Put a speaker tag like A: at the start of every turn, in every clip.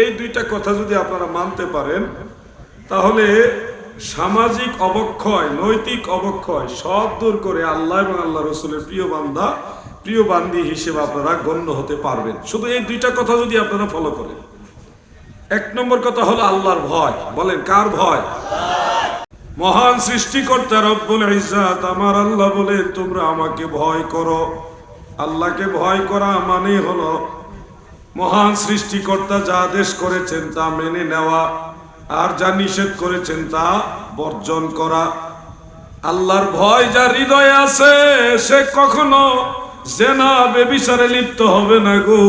A: এই দুইটা কথা যদি আপনারা মানতে পারেন, তাহলে সামাজিক অবক্ষয়, নৈতিক অবক্ষয় সব দূর করে আল্লাহ এবং আল্লাহ রসুলের প্রিয় বান্দা, প্রিয় বান্দি হিসেবে আপনারা গণ্য হতে পারবেন। শুধু এই দুইটা কথা যদি আপনারা ফলো করেন। এক নম্বর কথা হলো আল্লাহর ভয়। বলেন, কার ভয়? মহান সৃষ্টিকর্তা রব্বুল ইজ্জাত আমার আল্লাহ বলে, তোমরা আমাকে ভয় করো। আল্লাহকে ভয় করা মানে হলো মহান সৃষ্টিকর্তা যা আদেশ করেছেন তা মেনে নেওয়া আর যা নিষেধ করেছেন তা বর্জন করা। আল্লাহর ভয় যা হৃদয়ে আছে, সে কখনো জেনা, বেবিচারে লিপ্ত হবে না গো।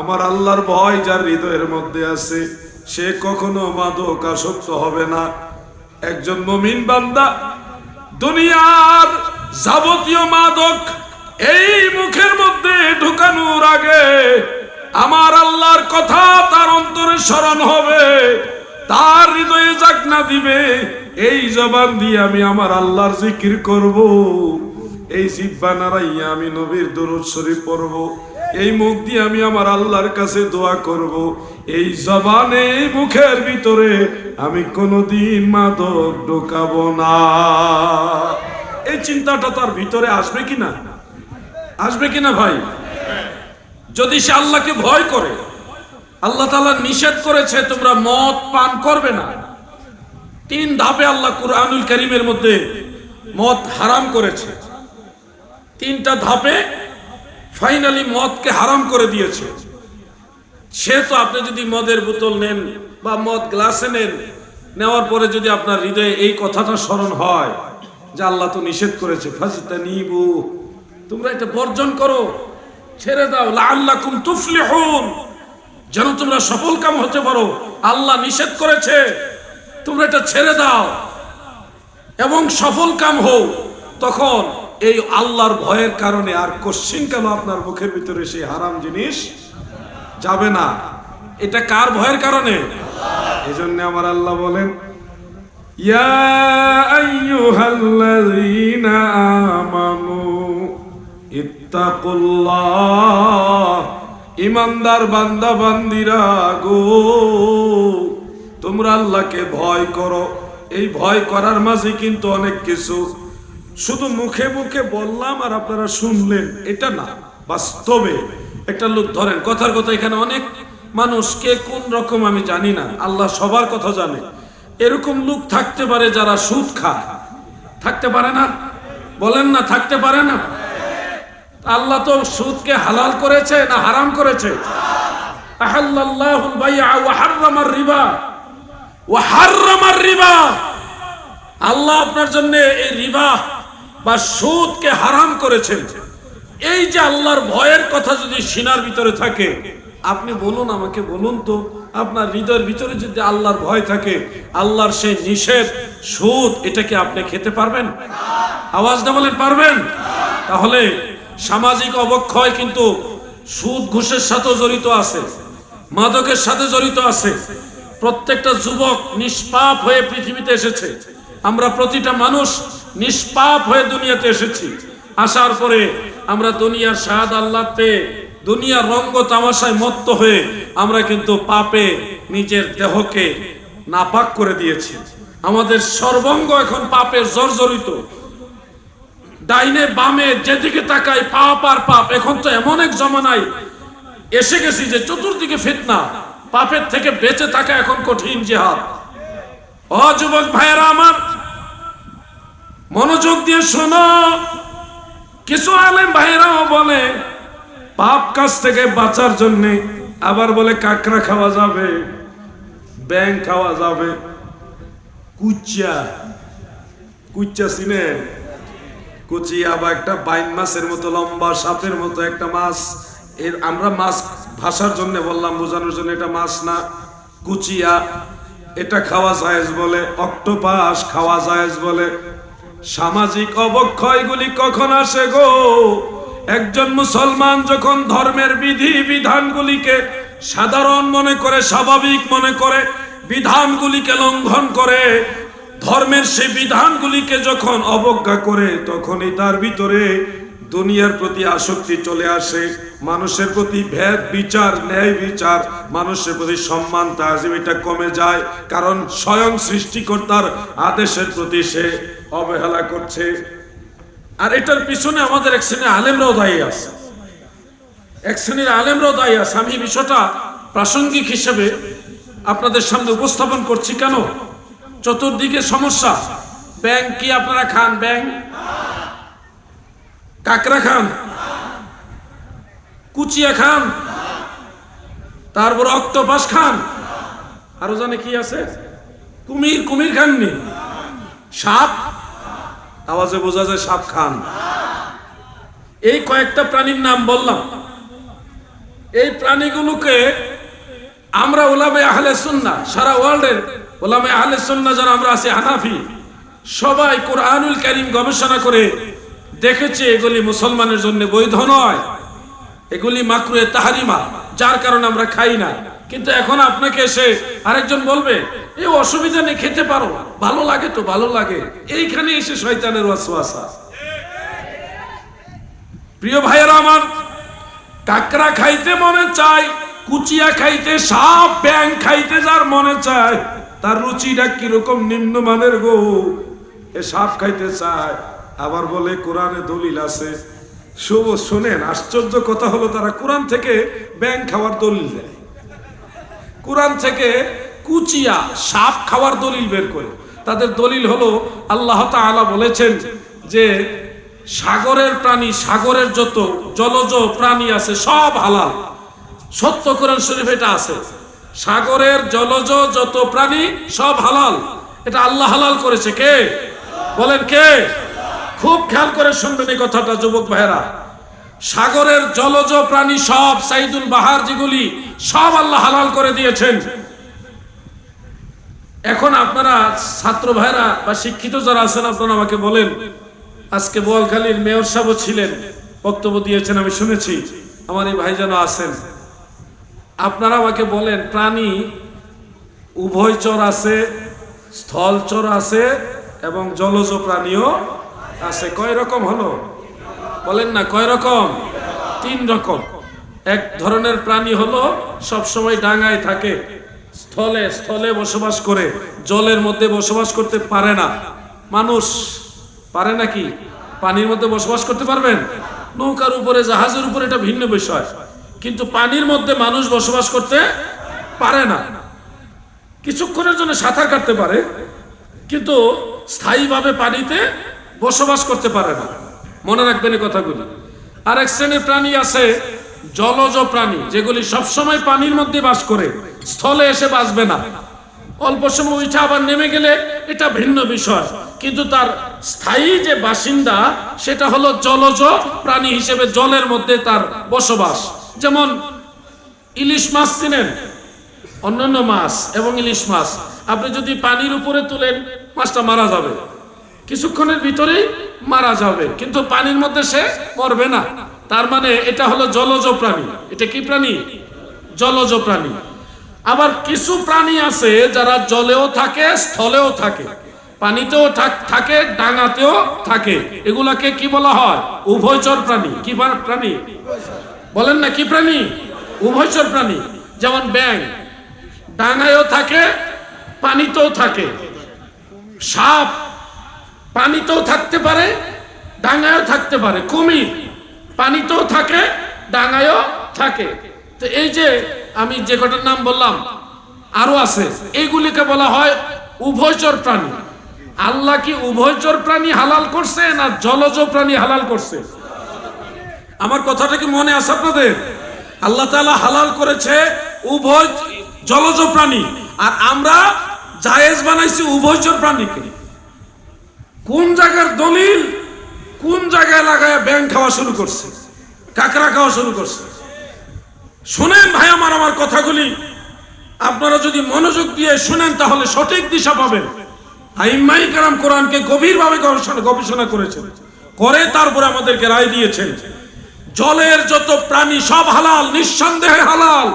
A: আমার আল্লাহর ভয় যার হৃদয়ের মধ্যে আছে, সে কখনো মাদক আসক্ত হবে না। একজন মমিন বান্দা, দুনিয়ার যাবতীয় মাদক এই মুখের মধ্যে আমার আল্লাহর কথা তার অন্তরে স্মরণ হবে। তার হৃদয়ে জাগনা দিবে। এই জবান দিয়ে আমি আমার আল্লাহর জিকির করব। এই জিব্বা নারাইয়া আমি নবীর দরুদ শরীফ পড়ব। এই মুখ দিয়ে আমি আমার আল্লাহর কাছে দোয়া করব। এই জবানে এই মুখের ভিতরে আমি কোনোদিন মাদক ঢোকাবো না। এই চিন্তাটা তার ভিতরে আসবে কি না আসবে কিনা ভাই? যদি সে আল্লাহকে ভয় করে, আল্লাহ তাআলা নিষেধ করেছে, তোমরা মদ পান করবে না। তিন ধাপে আল্লাহ কুরআনুল করিমের মধ্যে মদ হারাম করেছে। তিনটা ধাপে ফাইনালি মদকে হারাম করে দিয়েছে। সে তো আপনি যদি মদের বোতল নেন বা মদ গ্লাসে নেন, নেওয়ার পরে যদি আপনার হৃদয়ে এই কথাটা স্মরণ হয় যে আল্লাহ তো নিষেধ করেছে ফাজিতা নিবু তোমরা এটা বর্জন করো। ছেড়ে দাও, লাআল্লাকুম তুফলিহুন। যেন তোমরা সফল কাম হতে পারো। আল্লাহ নিষেধ করেছে, তোমরা এটা ছেড়ে দাও। এবং সফল কাম হও। তখন এই আল্লাহর ভয়ের কারণে আর কোশ্চিন কেন আপনার মুখের ভিতরে সেই হারাম জিনিস যাবে না? এটা কার ভয়ের কারণে? এই জন্য আমার আল্লাহ বলেন, ইয়া আইয়ুহাল্লাযীনা আমানু ইমানদার বান্দা, বান্দিরা গো, তোমরা আল্লাহকে ভয় করো। এই ভয় করার মাঝে কিন্তু অনেক কিছু। শুধু মুখে মুখে বললাম আর আপনারা শুনলেন, এটা না, বাস্তবে। একটা লোক ধরেন, কথার কথা এখানে অনেক মানুষ কে কোন রকম আমি জানি না, আল্লাহ সবার কথা জানে। এরকম লোক থাকতে পারে যারা সুদ খায়। থাকতে পারে না? বলেন না, থাকতে পারে না? আল্লাহ তো সুদকে হালাল করেছে না হারাম করেছে? আল্লাহ আপনার জন্য এই রিবা বা সুদকে হারাম করেছেন। এই যে আল্লাহর ভয়ের কথা যদি সিনার ভিতরে থাকে, আপনি বলুন, আমাকে বলুন তো, আপনার হৃদয়ের ভিতরে যদি আল্লাহর ভয় থাকে, আল্লাহর সেই নিষেধ, সুদ এটাকে আপনি খেতে পারবেন? আওয়াজটা বলেন পারবেন? তাহলে সামাজিক অবক্ষয় কিন্তু সুদ, ঘুষের সাথে জড়িত আছে, মাদকের সাথে জড়িত আছে। প্রত্যেকটা যুবক নিষ্পাপ হয়ে পৃথিবীতে এসেছে। আমরা প্রতিটা মানুষ নিষ্পাপ হয়ে দুনিয়াতে এসেছি। আসার পরে আমরা দুনিয়ার শাহাদ আল্লাহ পেয়ে, দুনিয়ার রঙ্গ তামাশায় মত্ত হয়ে আমরা কিন্তু পাপে নিজের দেহকে নাপাক করে দিয়েছি। আমাদের সর্বঙ্গ এখন পাপের জর্জরিত ডাইনে, বামে, যেদিকে তাকাই, পাপ আর পাপ। এখন তো এমন এক জমানায় এসে গেছি যে চতুর্দিকে ফিতনা। পাপের থেকে বেঁচে থাকা এখন কঠিন জেহাদ। ও যুবক ভাইয়েরা আমার, মনোযোগ দিয়ে শোনো। কিছু আলেম ভাইরাও বলে, পাপ কাজ থেকে বাঁচার জন্য আবার বলে, কাকড়া খাওয়া যাবে ব্যাং খাওয়া যাবে। কুচ্চা কুচ্চা সিনে কুচিয়া বা একটা বাইন মাছের মতো, লম্বা সাপের মতো একটা মাছ। এর আমরা মাছ ভাষার জন্য বললাম, বোঝানোর জন্য এটা মাছ না, কুচিয়া। এটা খাওয়া জায়েজ বলে, অক্টোপাস খাওয়া জায়েজ বলে। সামাজিক অবক্ষয়গুলি কখন আসে গো? একজন মুসলমান যখন ধর্মের বিধি বিধানগুলিকে সাধারণ মনে করে, স্বাভাবিক মনে করে, বিধানগুলিকে লঙ্ঘন করে ধর্মের সেই বিধানগুলিকে যখন অবজ্ঞা করে, তখনই তার ভিতরে দুনিয়ার প্রতি আসক্তি চলে আসে, মানুষের প্রতি ভেদ বিচার, ন্যায় বিচার, মানুষের প্রতি সম্মান তাজিম, এটা কমে যায়। কারণ স্বয়ং সৃষ্টিকর্তার আদেশের প্রতি সে অবহেলা করছে। আর এটার পিছনে আমাদের এক শ্রেণির আলেমরাও দায়ী আছে। এক শ্রেণির আলেমরাও দায়ী আছে। আমি বিষয়টা প্রাসঙ্গিক হিসেবে আপনাদের সামনে উপস্থাপন করছি। কেন? চতুর্দিকে সমস্যা। ব্যাংক কি আপনারা খান? ব্যাংক? কাকরা খান? কুচিয়া খান? তারপর অক্টোপাস খান? আরও জানে কি আছে? কুমির কুমির খাননি। সাপ? আওয়াজে বোঝা যায় সাপ খান। এই কয়েকটা প্রাণীর নাম বললাম। এই প্রাণীগুলোকে আমরা ওলাবে আহলে সুন্না সারা ওয়ার্ল্ডের ওলামে আহলে সুন্না যারা আমরা আছি, হানাফি, সবাই কোরআনুল কারীম গবেষণা করে দেখেছে এগুলি মুসলমানের জন্য বৈধ নয়। এগুলি মাকরুয়ে তাহারিমা, যার কারণে আমরা খাই না। কিন্তু এখন আপনাকে এসে আরেকজন বলবে এই অসুবিধা নেই, খেতে পারো। ভালো লাগে তো, ভালো লাগে। এইখানে এসে শয়তানের ওয়াসওয়াসা। প্রিয় ভাইয়েরা আমার, কাকড়া খাইতে মনে চায়, কুচিয়া খাইতে, সাপ ব্যাং খাইতে যার মনে চায় তার রুচিটা কীরকম নিম্নমানের গো? এ সাপ খাইতে চায়। আবার বলে, কোরআনে দলিল আছে। শুভ, শোনেন, আশ্চর্য কথা হলো, তারা কোরআন থেকে ব্যাং খাওয়ার দলিল দেয়। কোরআন থেকে কুচিয়া, সাপ খাওয়ার দলিল বের করে। তাদের দলিল হলো, আল্লাহ তাআলা বলেছেন যে, সাগরের প্রাণী, সাগরের যত জলজ প্রাণী আছে, সব হালাল। সত্য কোরআন শরীফ এটা আছে। সাগরের জলজ যত প্রাণী, সব হালাল। এটা আল্লাহ হালাল করেছে। কে? বলেন কে? খুব খেয়াল করে শুনবেন এই কথাটা, যুবক ভাইরা সাগরের জলজ প্রাণী সব, সাইদুল বাহার যেগুলি, সব আল্লাহ হালাল করে দিয়েছেন। এখন আপনারা, ছাত্র ভাইরা বা শিক্ষিত যারা আছেন, আপনারা আমাকে বলেন, আজকে বোয়ালখালীর মেয়র সাহেব ছিলেন, বক্তব্য দিয়েছেন, আমি শুনেছি। আমার এই ভাই যেন আছেন। আপনারা আমাকে বলেন, প্রাণী উভয়চর আছে স্থলচর আছে এবং জলজ প্রাণীও আছে। কয় রকম হলো? বলেন না, কয় রকম? তিন রকম। এক ধরনের প্রাণী হলো সব সময় ডাঙায় থাকে, স্থলে স্থলে বসবাস করে, জলের মধ্যে বসবাস করতে পারে না। মানুষ, পারে নাকি? পানির মধ্যে বসবাস করতে পারবেন? নৌকার উপরে, জাহাজের উপরে এটা ভিন্ন বিষয়। কিন্তু পানির মধ্যে মানুষ বসবাস করতে পারে না। কিছুক্ষণের জন্য সাঁতার কাটতে পারে, কিন্তু স্থায়ীভাবে পানিতে বসবাস করতে পারে না। মনে রাখবেন এই কথাগুলি। আর এক শ্রেণির প্রাণী আছে জলজ প্রাণী, যেগুলি সবসময় পানির মধ্যে বাস করে, স্থলে এসে বাঁচবে না। অল্প সময় উঠে আবার নেমে গেলে এটা ভিন্ন বিষয়, কিন্তু তার স্থায়ী যে বাসিন্দা, সেটা হলো জলজ প্রাণী হিসেবে জলের মধ্যে তার বসবাস। যেমন ইলিশ মাছ চিনেন, অন্যান্য মাছ এবং ইলিশ মাছ। আপনি যদি পানির উপরে তুলেন, মাছটা মারা যাবে। কিছুক্ষণের ভিতরেই মারা যাবে। কিন্তু পানির মধ্যে সে মরবে না। তার মানে এটা হলো জলজ প্রাণী। এটা কি প্রাণী? জলজ প্রাণী। আবার কিছু প্রাণী আছে যারা জলেও থাকে, স্থলেও থাকে। পানিতেও থাক- ডাঙাতেও থাকে। এগুলাকে কি বলা হয়? উভয়চর প্রাণী। কি প্রাণী? বলেন না, কি প্রাণী? উভয়চর প্রাণী, যেমন ব্যাং ডাঙায়ও থাকে, পানিতেও থাকে। সাপ পানিতেও থাকতে পারে, ডাঙায়ও থাকতে পারে। কুমির পানিতেও থাকে, ডাঙায়ও থাকে। তো এই যে আমি যে কটার নাম বললাম আরও আছে। এইগুলিকে বলা হয় উভয়চর প্রাণী। আল্লাহ কি উভয়চর প্রাণী হালাল করছে না জলজ প্রাণী হালাল করছে? আমার কথাটা কি মনে আছে আপনাদের? আল্লাহ তালা হালাল করেছে উভয় জলজ প্রাণী, আর আমরা জায়েজ বানাইছি উভয়চর প্রাণীকে। কোন জায়গার দলিল? কোন জায়গায় লাগায় ব্যাং খাওয়া শুরু করছে? কাকড়া খাওয়া শুরু করছে? শুনেন ভাই আমার আমার কথাগুলি। আপনারা যদি মনোযোগ দিয়ে শুনেন, তাহলে সঠিক দিশা পাবেন। আইম্মাই কারাম কোরআনকে গভীরভাবে গবেষণা গবেষণা করেছেন। করে তারপরে আমাদেরকে রায় দিয়েছেন। জলের যত প্রাণী সব হালাল, নিঃসন্দেহে হালাল।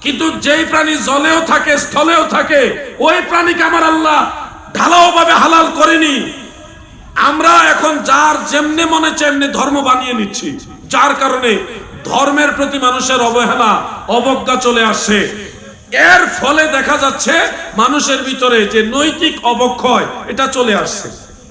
A: কিন্তু যেই প্রাণী জলেও থাকে, স্থলেও থাকে, ওই প্রাণীকে আমার আল্লাহ ঢালাও ভাবে হালাল করেনি। আমরা এখন যার যেমনে মনে চেমনে ধর্ম বানিয়ে নিচ্ছি। যার কারণে ধর্মের প্রতি মানুষের অবহেলা, অবজ্ঞা চলে আসছে। এর ফলে দেখা যাচ্ছে মানুষের ভিতরে যে নৈতিক অবক্ষয়, এটা চলে আসছে।